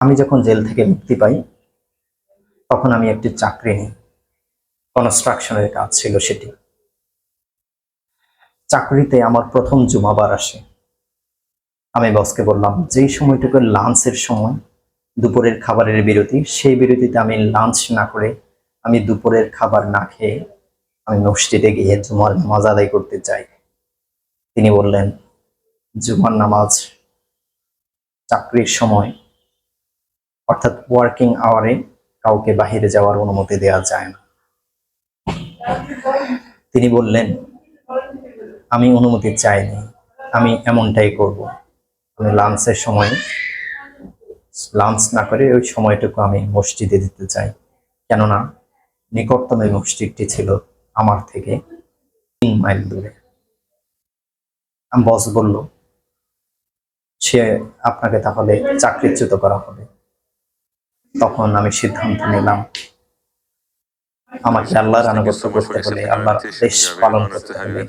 আমি যখন জেল থেকে মুক্তি পাই, তখন আমি একটি চাকরি নিই। কনস্ট্রাকশনের কাজ ছিল সেটি। চাকরিতে আমার প্রথম জুমাবার আসে। আমি বসকে বললাম, যেই সময়টুকু লাঞ্চের সময় দুপুরের খাবারের বিরতি, সেই বিরতিতে আমি লাঞ্চ না করে আমি দুপুরের খাবার না খেয়ে আমি মসজিদে গিয়ে জুমার নামাজ আদায় করতে চাই। তিনি বললেন, জুমার নামাজ চাকরির সময় অর্থাৎ ওয়ার্কিং আওয়ারে কাউকে বাহিরে যাওয়ার অনুমতি দেওয়া যায় না। তিনি বললেন, আমি অনুমতি চাইনি, আমি এমনটাই করব। আমি লাঞ্চের সময় লাঞ্চ না করে ওই সময়টুকু আমি মসজিদে দিতে চাই। কেননা, নিকটতম মসজিদটি ছিল আমার থেকে তিন মাইল দূরে। বস বলল, সে আপনাকে তাহলে চাকরিচ্যুত করা হবে। তখন আমি সিদ্ধান্ত নিলাম, আমাকে আল্লাহর আনুগত্য করতে হলে আল্লাহর আদেশ পালন করতে হলে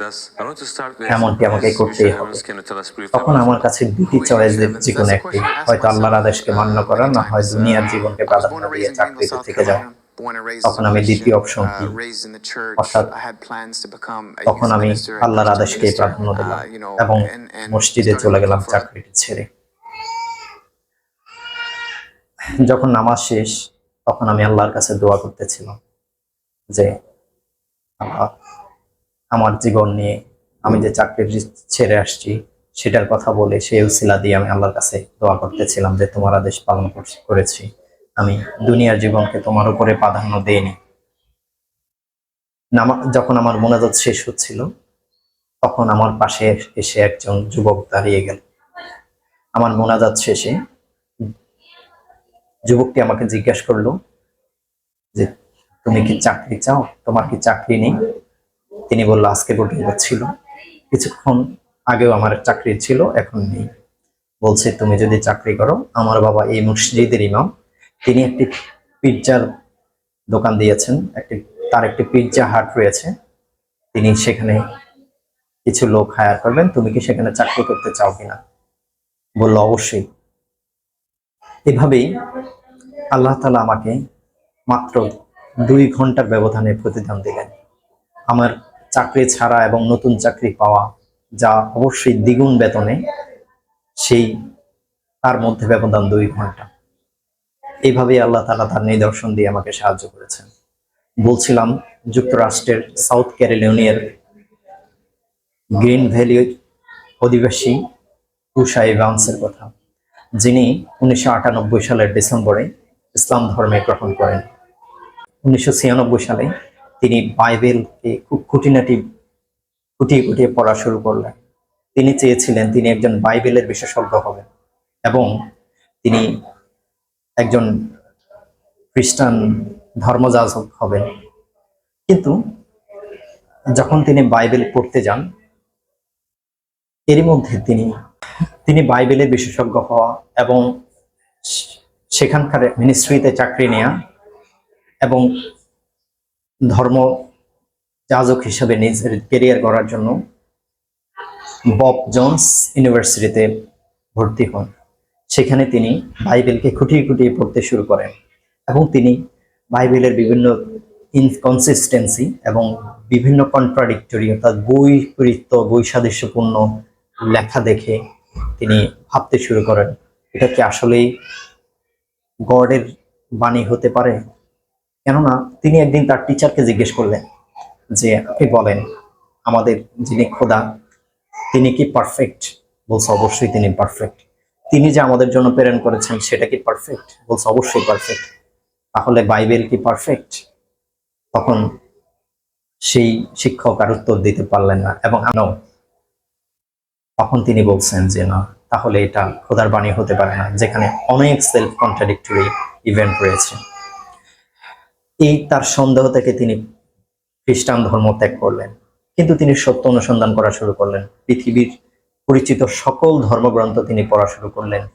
এমনটি আমাকে করতেই হবে। তখন আমার কাছে দুটি চয়েস যে কোনো একটি, হয়তো আল্লাহর আদেশকে মান্য করা, না হয় দুনিয়ার জীবনকে প্রাধান্য দিয়ে চাকরিতে থেকে যাওয়া। তখন আমি দ্বিতীয় অপশন কি? অর্থাৎ তখন আমি আল্লাহর আদেশকে প্রাধান্য দিলাম এবং মসজিদে চলে গেলাম চাকরিটি ছেড়ে। যখন নামাজ শেষ, তখন আমি আল্লাহর কাছে দোয়া করতেছিলাম যে আমার জীবন নিয়ে আমি যে চাকরি ছেড়ে আসছি, সেটার কথা বলে সেই উসিলা দিয়ে আমি আল্লাহর কাছে দোয়া করতেছিলাম যে, তোমার আদেশ পালন কর- করেছি। আমি দুনিয়ার জীবনকে তোমার উপরে প্রাধান্য দেইনি। যখন আমার মোনাজাত শেষ হচ্ছিল, তখন আমার পাশে এসে একজন যুবক দাঁড়িয়ে গেল। আমার মোনাজাত শেষে যুবকটি আমাকে জিজ্ঞাসা করল যে, তুমি কি চাকরি চাও? তোমার কি চাকরি নেই? তিনি বলল, আজকে পর্যন্ত ছিল। কিছুক্ষণ আগেও আমার চাকরি ছিল, এখন নেই। বলছে, তুমি যদি চাকরি করো, আমার বাবা এই মসজিদের ইমাম। তিনি একটি পিৎজার দোকান দিয়েছেন, একটি, তার একটি পিৎজা হাট রয়েছে। তিনি সেখানে কিছু লোক হায়ার করবেন। তুমি কি সেখানে চাকরি করতে চাও কিনা? বলল, অবশ্যই। এভাবেই আল্লাহ তালা আমাকে মাত্র দুই ঘণ্টার ব্যবধানে প্রতিদান দিলেন। আমার চাকরি ছাড়া এবং নতুন চাকরি পাওয়া যা অবশ্যই দ্বিগুণ বেতনে, সেই তার মধ্যে ব্যবধান দুই ঘণ্টা। এইভাবেই আল্লাহ তালা তার নিদর্শন দিয়ে আমাকে সাহায্য করেছেন। বলছিলাম, যুক্তরাষ্ট্রের সাউথ ক্যারিলিয়নিয়ার গ্রিন ভ্যালি অধিবাসী উষা ইভান্সের কথা। যিনি উনিশশো আটানব্বই সালের ডিসেম্বরে ইসলাম ধর্মে গ্রহণ করেন। উনিশশো ছিয়ানব্বই সালে তিনি বাইবেলকে খুব খুঁটিনাটি খুঁটিয়ে খুঁটিয়ে পড়া শুরু করলেন। তিনি চেয়েছিলেন তিনি একজন বাইবেলের বিশেষজ্ঞ হবেন এবং তিনি একজন খ্রিস্টান ধর্মযাজক হবেন। কিন্তু যখন তিনি বাইবেল পড়তে যান, এরই মধ্যে তিনি তিনি বাইবেলের বিশেষজ্ঞ হওয়া এবং সেখানকার মিনিস্ট্রিতে চাকরি নেয়া এবং ধর্ম যাজক হিসেবে নিজের কেরিয়ার গড়ার জন্য বব জোন্স ইউনিভার্সিটিতে ভর্তি হন। সেখানে তিনি বাইবেলকে খুঁটিয়ে খুঁটিয়ে পড়তে শুরু করেন এবং তিনি বাইবেলের বিভিন্ন ইনকনসিস্টেন্সি এবং বিভিন্ন কন্ট্রাডিক্টরি অর্থাৎ বৈপরীত্য, বৈসাদৃশ্যপূর্ণ লেখা দেখে তিনি ভাবতে শুরু করেন, এটা কি আসলেই গডের বাণী হতে পারে? কেননা তিনি একদিন তার টিচারকে জিজ্ঞেস করলেন যে, আপনি বলেন, আমাদের যিনি খোদা, তিনি কি পারফেক্ট বলছে, অবশ্যই তিনি পারফেক্ট তিনি যে আমাদের জন্য প্রেরণ করেছেন, সেটা কি পারফেক্ট বলছে, অবশ্যই পারফেক্ট তাহলে বাইবেল কি পারফেক্ট তখন সেই শিক্ষক আর উত্তর দিতে পারলেন না, এবং আনো তখন তিনি বলছেন যে, না, তাহলে এটা খোদার বাণী হতে পারে না। যেখানে অনেক সেলফ কন্ট্রাডিক্টরি ইভেন্ট রয়েছে। এই তার সন্দেহ থেকে তিনি খ্রিস্টান ধর্ম ত্যাগ করলেন। কিন্তু তিনি সত্য অনুসন্ধান করা শুরু করলেন। পৃথিবীর পরিচিত সকল ধর্মগ্রন্থ তিনি পড়া শুরু করলেন।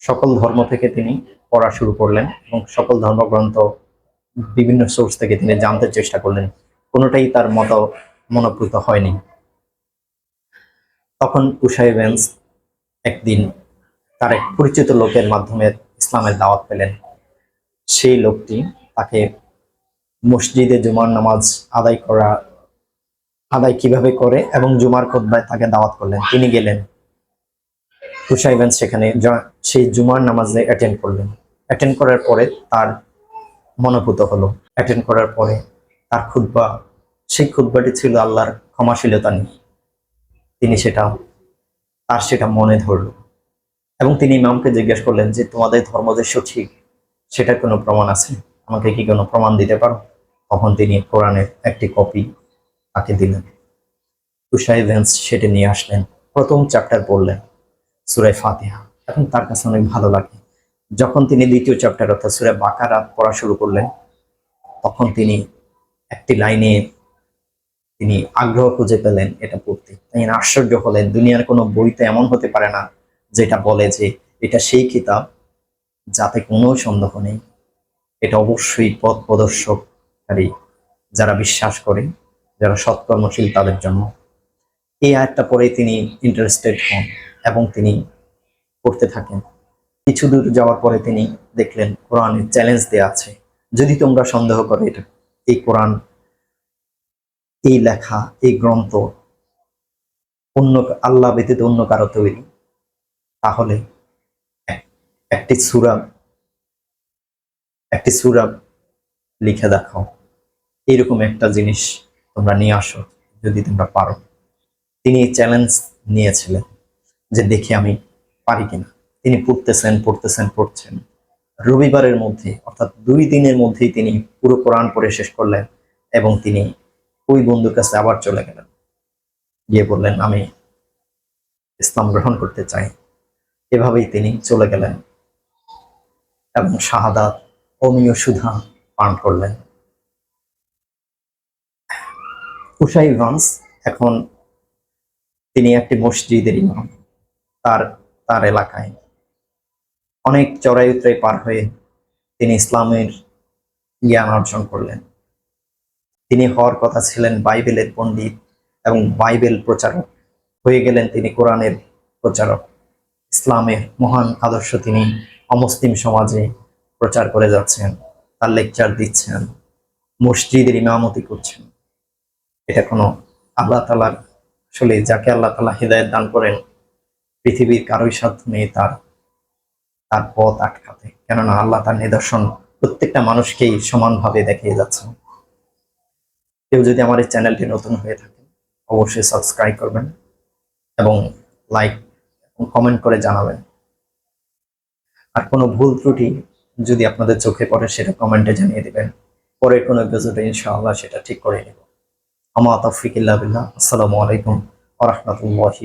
সকল ধর্ম থেকে তিনি পড়া শুরু করলেন এবং সকল ধর্মগ্রন্থ বিভিন্ন সোর্স থেকে তিনি জানতে চেষ্টা করলেন। কোনোটাই তার মত মনোপ্রুত হয়নি। তখন উষাই ভেন্স একদিন তার এক পরিচিত লোকের মাধ্যমে ইসলামের দাওয়াত পেলেন। সেই লোকটি তাকে মসজিদে জুমার নামাজ আদায় করা, আদায় কীভাবে করে এবং জুমার খোদ্ায় তাকে দাওয়াত করলেন? তিনি গেলেন। তুষাইবেন সেখানে সেই জুমার নামাজে অ্যাটেন্ড করলেন। অ্যাটেন্ড করার পরে তার মনোভূত হলো। অ্যাটেন্ড করার পরে তার খুদ্া সেই খুদ্বাটি ছিল আল্লাহর ক্ষমাশীলতা নিয়ে। তিনি সেটা তার সেটা মনে ধরল। এবং তিনি ইমামকে জিজ্ঞেস করলেন যে, তোমাদের ধর্ম যে সঠিক, সেটার কোনো প্রমাণ আছে? আমাকে কি কোনো প্রমাণ দিতে পারো? তখন তিনি কোরআনের একটি কপি তাকে দিলেন। তুষাই ভেন্স সেটি নিয়ে আসলেন। প্রথম চ্যাপ্টার পড়লেন সুরাই ফাতিহা। এখন তার কাছে অনেক ভালো লাগে। যখন তিনি দ্বিতীয় চ্যাপ্টার অর্থাৎ সুরায় বাকারা পড়া শুরু করলেন, তখন তিনি একটি লাইনে তিনি আগ্রহ খুঁজে পেলেন এটা পড়তে। তাই আশ্চর্য হলেন, দুনিয়ার কোনো বইতে এমন হতে পারে না যেটা বলে যে এটা সেই কিতাব যাতে কোনো সন্দেহ নেই। এটা অবশ্যই পথ প্রদর্শককারী যারা বিশ্বাস করে, যারা সৎকর্মশীল তাদের জন্য। এই আয়াতটা পরে তিনি ইন্টারেস্টেড হন এবং তিনি পড়তে থাকেন। কিছু দূর যাওয়ার পরে তিনি দেখলেন কোরআনে চ্যালেঞ্জ দেয়া আছে। যদি তোমরা সন্দেহ করো, এটা এই কোরআন এই লেখা, এই গ্রন্থ অন্য আল্লাহ ব্যতীত অন্য কারও তৈরি। তাহলে একটি সুরা একটি সুরা লিখে দেখাও। এরকম একটা জিনিস তোমরা নিয়ে আসো যদি তোমরা পারো। তিনি এই চ্যালেঞ্জ নিয়েছিলেন যে দেখি আমি পারি কিনা। তিনি পড়তেছেন পড়তেছেন, পড়ছেন। রবিবারের মধ্যে, অর্থাৎ দুই দিনের মধ্যেই তিনি পুরো কোরআন পড়ে শেষ করলেন এবং তিনি ওই বন্ধুর কাছে আবার চলে গেলেন। গিয়ে বললেন, আমি ইসলাম গ্রহণ করতে চাই। এভাবেই তিনি চলে গেলেন এবং শাহাদাত অমীয় সুধা পান করলেন। ভান্স এখন তিনি একটি মসজিদের ইমাম। তার তার এলাকায় অনেক চড়াই উতরাই পার হয়ে তিনি ইসলামের জ্ঞান অর্জন করলেন। তিনি হওয়ার কথা ছিলেন বাইবেলের পণ্ডিত এবং বাইবেল প্রচারক। হয়ে গেলেন তিনি কোরআনের প্রচারক। ইসলামের মহান আদর্শ তিনি অমুসলিম সমাজে প্রচার করে যাচ্ছেন, তার লেকচার দিচ্ছেন, মসজিদের ইমামতি করছেন। এটা কোনো আল্লাহ তালার আসলে যাকে আল্লাহ তালা হৃদায়ত দান করেন, পৃথিবীর কারোই সাধ্য নেই তার তার পথ আটকাতে। কেননা আল্লাহ তার নিদর্শন প্রত্যেকটা মানুষকেই সমানভাবে দেখিয়ে যাচ্ছেন। কেউ যদি আমার এই চ্যানেলটি নতুন হয়ে থাকে, অবশ্যই সাবস্ক্রাইব করবেন এবং লাইক এবং কমেন্ট করে জানাবেন। আর কোনো ভুল ত্রুটি যদি আপনাদের চোখে পড়ে, সেটা কমেন্টে জানিয়ে দেবেন। পরে কোনো এপিসোডে ইনশাআল্লাহ সেটা ঠিক করে নেব। আমা তফিক ইল্লা বিল্লাহ। আসসালামু আলাইকুম ওয়া রাহমাতুল্লাহি